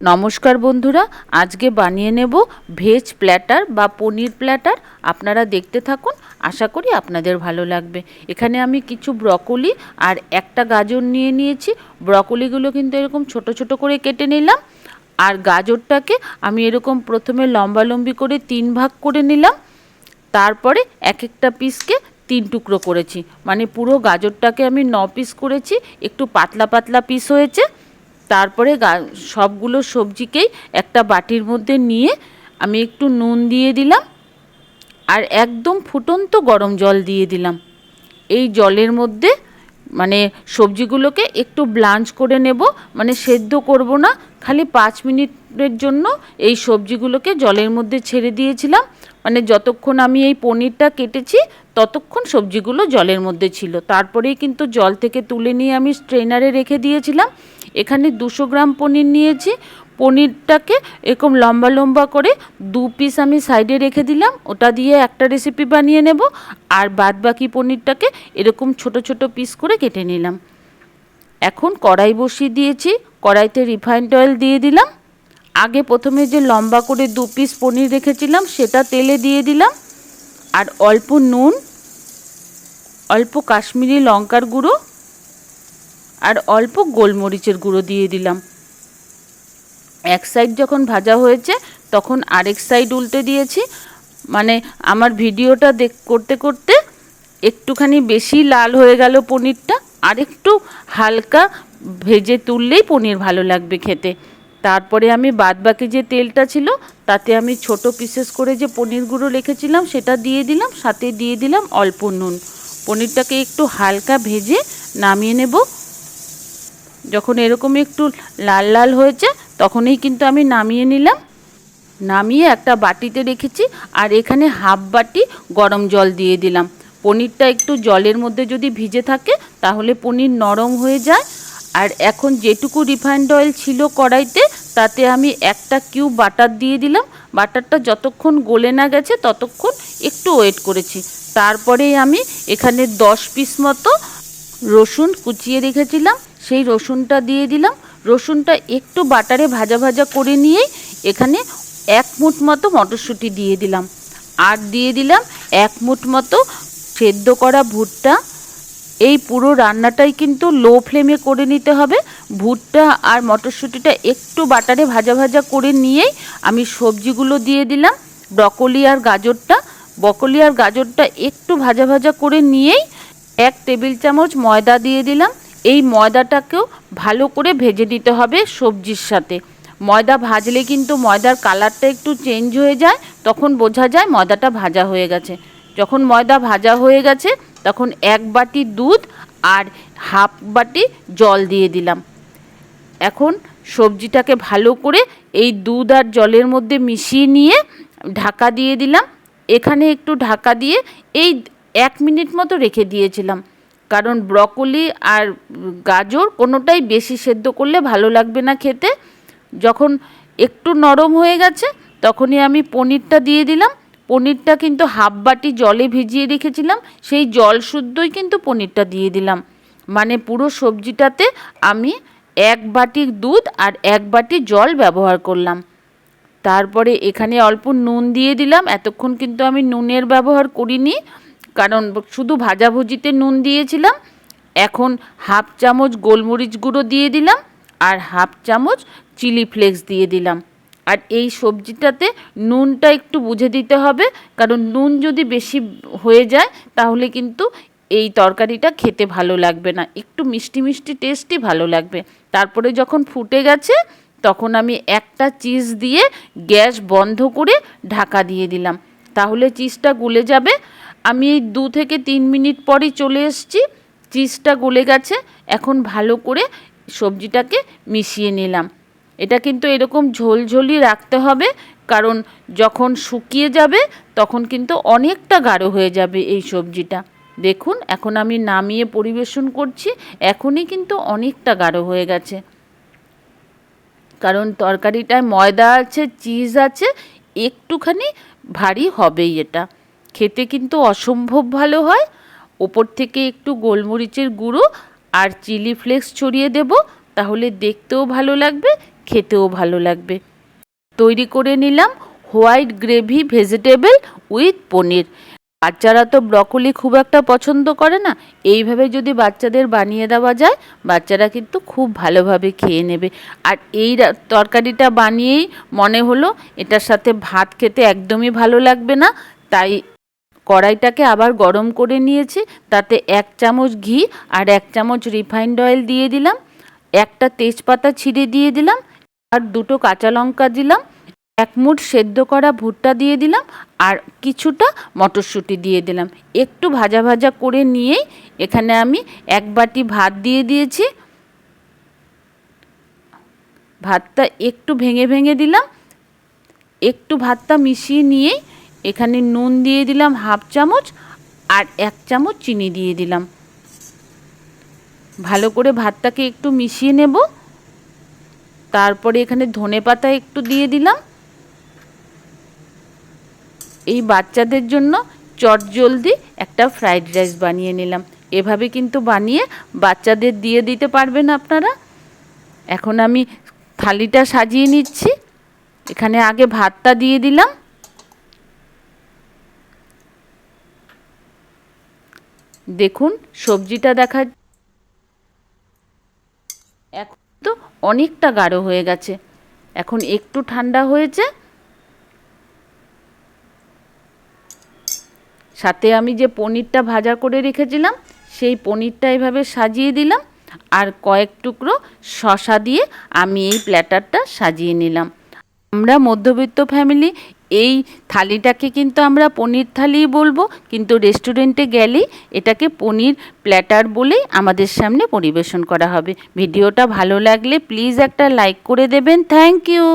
নমস্কার বন্ধুরা, আজকে বানিয়ে নেব ভেজ প্ল্যাটার বা পনির প্ল্যাটার। আপনারা দেখতে থাকুন, আশা করি আপনাদের ভালো লাগবে। এখানে আমি কিছু ব্রকলি আর একটা গাজর নিয়ে নিয়েছি। ব্রকলিগুলো কিন্তু এরকম ছোট ছোট করে কেটে নিলাম। আর গাজরটাকে আমি এরকম প্রথমে লম্বালম্বি করে তিন ভাগ করে নিলাম। তারপরে এক একটা পিসকে তিন টুকরো করেছি। মানে পুরো গাজরটাকে আমি ন পিস করেছি। একটু পাতলা পাতলা পিস হয়েছে। তারপরে সবগুলো সবজিকেই একটা বাটির মধ্যে নিয়ে আমি একটু নুন দিয়ে দিলাম আর একদম ফুটন্ত গরম জল দিয়ে দিলাম। এই জলের মধ্যে মানে সবজিগুলোকে একটু ব্লাঞ্চ করে নেব মানে সেদ্ধ করব না, খালি পাঁচ মিনিটের জন্য এই সবজিগুলোকে জলের মধ্যে ছেড়ে দিয়েছিলাম। মানে যতক্ষণ আমি এই পনিরটা কেটেছি, ততক্ষণ সবজিগুলো জলের মধ্যে ছিল। তারপরেই কিন্তু জল থেকে তুলে নিয়ে আমি স্ট্রেনারে রেখে দিয়েছিলাম। এখানে দুশো গ্রাম পনির নিয়েছি। পনিরটাকে এরকম লম্বা লম্বা করে দু পিস আমি সাইডে রেখে দিলাম। ওটা দিয়ে একটা রেসিপি বানিয়ে নেব। আর বাদ বাকি পনিরটাকে এরকম ছোট ছোট পিস করে কেটে নিলাম। এখন কড়াই বসিয়ে দিয়েছি। কড়াইতে রিফাইন্ড অয়েল দিয়ে দিলাম। আগে প্রথমে যে লম্বা করে দু পিস পনির রেখেছিলাম, সেটা তেলে দিয়ে দিলাম। আর অল্প নুন, অল্প কাশ্মীরি লঙ্কার গুঁড়ো আর অল্প গোলমরিচের গুঁড়ো দিয়ে দিলাম। এক সাইড যখন ভাজা হয়েছে, তখন আরেক সাইড উল্টে দিয়েছি। মানে আমার ভিডিওটা দেখ, করতে করতে একটুখানি বেশি লাল হয়ে গেল পনিরটা আর একটু হালকা ভেজে তুললেই পনির ভালো লাগবে খেতে। তারপরে আমি বাদবাকি যে তেলটা ছিল, তাতে আমি ছোট পিসেস করে যে পনিরগুলো রেখেছিলাম, সেটা দিয়ে দিলাম, সাথে দিয়ে দিলাম অল্প নুন। পনিরটাকে একটু হালকা ভেজে নামিয়ে নেব। যখন এরকম একটু লাল লাল হয়েছে, তখনই কিন্তু আমি নামিয়ে নিলাম। নামিয়ে একটা বাটিতে রেখেছি, আর এখানে হাফ বাটি গরম জল দিয়ে দিলাম। পনিরটা একটু জলের মধ্যে যদি ভিজে থাকে, তাহলে পনির নরম হয়ে যায়। আর এখন যেটুকু রিফাইন্ড অয়েল ছিল কড়াইতে, তাতে আমি একটা কিউব বাটার দিয়ে দিলাম। বাটারটা যতক্ষণ গলে না গেছে, ততক্ষণ একটু ওয়েট করেছি। তারপরে আমি এখানে দশ পিস মতো রসুন কুচিয়ে রেখেছিলাম। সেই রসুনটা দিয়ে দিলাম। রসুনটা একটু বাটারে ভাজা ভাজা করে নিয়েই এখানে এক মুঠ মতো মটরশুঁটি দিয়ে দিলাম। আর দিয়ে দিলাম এক মুঠ মতো সেদ্ধ করা ভুট্টা। এই পুরো রান্নাটাই কিন্তু লো ফ্লেমে করে নিতে হবে। ভুট্টা আর মটরশুঁটিটা একটু বাটারে ভাজা ভাজা করে নিয়েই আমি সবজিগুলো দিয়ে দিলাম। ব্রকলি আর গাজরটা। ব্রকলি আর গাজরটা একটু ভাজা ভাজা করে নিয়েই এক টেবিল চামচ ময়দা দিয়ে দিলাম। এই ময়দাটাকেও ভালো করে ভেজে দিতে হবে সবজির সাথে। ময়দা ভাজলে কিন্তু ময়দার কালারটা একটু চেঞ্জ হয়ে যায়, তখন বোঝা যায় ময়দাটা ভাজা হয়ে গেছে। যখন ময়দা ভাজা হয়ে গেছে, তখন এক বাটি দুধ আর হাফ বাটি জল দিয়ে দিলাম। এখন সবজিটাকে ভালো করে এই দুধ আর জলের মধ্যে মিশিয়ে নিয়ে ঢাকা দিয়ে দিলাম। এখানে একটু ঢাকা দিয়ে এই এক মিনিট মতো রেখে দিয়েছিলাম। কারণ ব্রকলি আর গাজর কোনোটাই বেশি সেদ্ধ করলে ভালো লাগবে না খেতে। যখন একটু নরম হয়ে গেছে, তখনই আমি পনিরটা দিয়ে দিলাম। পনিরটা কিন্তু হাফ বাটি জলে ভিজিয়ে রেখেছিলাম, সেই জল শুদ্ধই কিন্তু পনিরটা দিয়ে দিলাম। মানে পুরো সবজিটাতে আমি এক বাটি দুধ আর এক বাটি জল ব্যবহার করলাম। তারপরে এখানে অল্প নুন দিয়ে দিলাম, এতক্ষণ কিন্তু আমি নুনের ব্যবহার করিনি। কারণ শুধু ভাজাভুজিতে নুন দিয়েছিলাম, এখন হাফ চামচ গোলমরিচ গুঁড়ো দিয়ে দিলাম আর হাফ চামচ চিলি ফ্লেক্স দিয়ে দিলাম। আর এই সবজিটাতে নুনটা একটু বুঝে দিতে হবে, কারণ নুন যদি বেশি হয়ে যায় তাহলে কিন্তু এই তরকারিটা খেতে ভালো লাগবে না। একটু মিষ্টি মিষ্টি টেস্টই ভালো লাগবে। তারপরে যখন ফুটে গেছে, তখন আমি একটা চিজ দিয়ে গ্যাস বন্ধ করে ঢাকা দিয়ে দিলাম। তাহলে চিজটা গলে যাবে আমি এই দু থেকে তিন মিনিট পরই চলে এসেছি চিজটা গলে গেছে, এখন ভালো করে সবজিটাকে মিশিয়ে নিলাম। এটা কিন্তু এরকম ঝোলঝোলি রাখতে হবে, কারণ যখন শুকিয়ে যাবে, তখন কিন্তু অনেকটা গাঢ় হয়ে যাবে এই সবজিটা। দেখুন, এখন আমি নামিয়ে পরিবেশন করছি, এখনই কিন্তু অনেকটা গাঢ় হয়ে গেছে। কারণ তরকারিটায় ময়দা আছে চিজ আছে, একটুখানি ভারী হবেই এটা। খেতে কিন্তু অসম্ভব ভালো হয়। ওপর থেকে একটু গোলমরিচের গুঁড়ো আর চিলি ফ্লেক্স ছড়িয়ে দেব, তাহলে দেখতেও ভালো লাগবে, খেতেও ভালো লাগবে। তৈরি করে নিলাম white gravy vegetable with paneer. বাচ্চারা তো ব্রকলি খুব একটা পছন্দ করে না, এইভাবে যদি বাচ্চাদের বানিয়ে দেওয়া যায়, বাচ্চারা কিন্তু খুব ভালোভাবে খেয়ে নেবে। আর এই তরকারিটা বানিয়েই মনে হলো, এটার সাথে ভাত খেতে একদমই ভালো লাগবে না, তাই কড়াইটাকে আবার গরম করে নিয়েছি, তাতে এক চামচ ঘি আর এক চামচ রিফাইন্ড অয়েল দিয়ে দিলাম, একটা তেজপাতা ছিঁড়ে দিয়ে দিলাম, আর দুটো কাঁচা লঙ্কা দিলাম, এক মুঠ সেদ্ধ করা ভুট্টা দিয়ে দিলাম, আর কিছুটা মটরশুঁটি দিয়ে দিলাম। একটু ভাজা ভাজা করে নিয়েই এখানে আমি এক বাটি ভাত দিয়ে দিয়েছি। ভাতটা একটু ভেঙে ভেঙে দিলাম, একটু ভাতটা মিশিয়ে নিয়েই এখানে নুন দিয়ে দিলাম হাফ চামচ আর এক চামচ চিনি দিয়ে দিলাম। ভালো করে ভাতটাকে একটু মিশিয়ে নেব। তারপরে এখানে ধনে পাতা একটু দিয়ে দিলাম। এই বাচ্চাদের জন্য চট জলদি একটা ফ্রাইড রাইস বানিয়ে নিলাম। এভাবে কিন্তু বানিয়ে বাচ্চাদের দিয়ে দিতে পারবেন আপনারা। এখন আমি থালিটা সাজিয়ে নিচ্ছি। এখানে আগে ভাতটা দিয়ে দিলাম। দেখুন, সবজিটা দেখা এখন তো অনেকটা গাঢ় হয়ে গেছে। এখন একটু ঠান্ডা হয়েছে। সাথে আমি যে পনিরটা ভাজা করে রেখেছিলাম, সেই পনিরটা এভাবে সাজিয়ে দিলাম। আর কয়েক টুকরো শশা দিয়ে আমি এই প্ল্যাটারটা সাজিয়ে নিলাম। আমরা মধ্যবিত্ত ফ্যামিলি এই থালিটাকে কিন্তু আমরা পনির থালিই বলব, কিন্তু রেস্টুরেন্টে গেলে এটাকে পনির প্ল্যাটার বলেই আমাদের সামনে পরিবেশন করা হবে। ভিডিওটা ভালো লাগলে প্লিজ একটা লাইক করে দেবেন। Thank you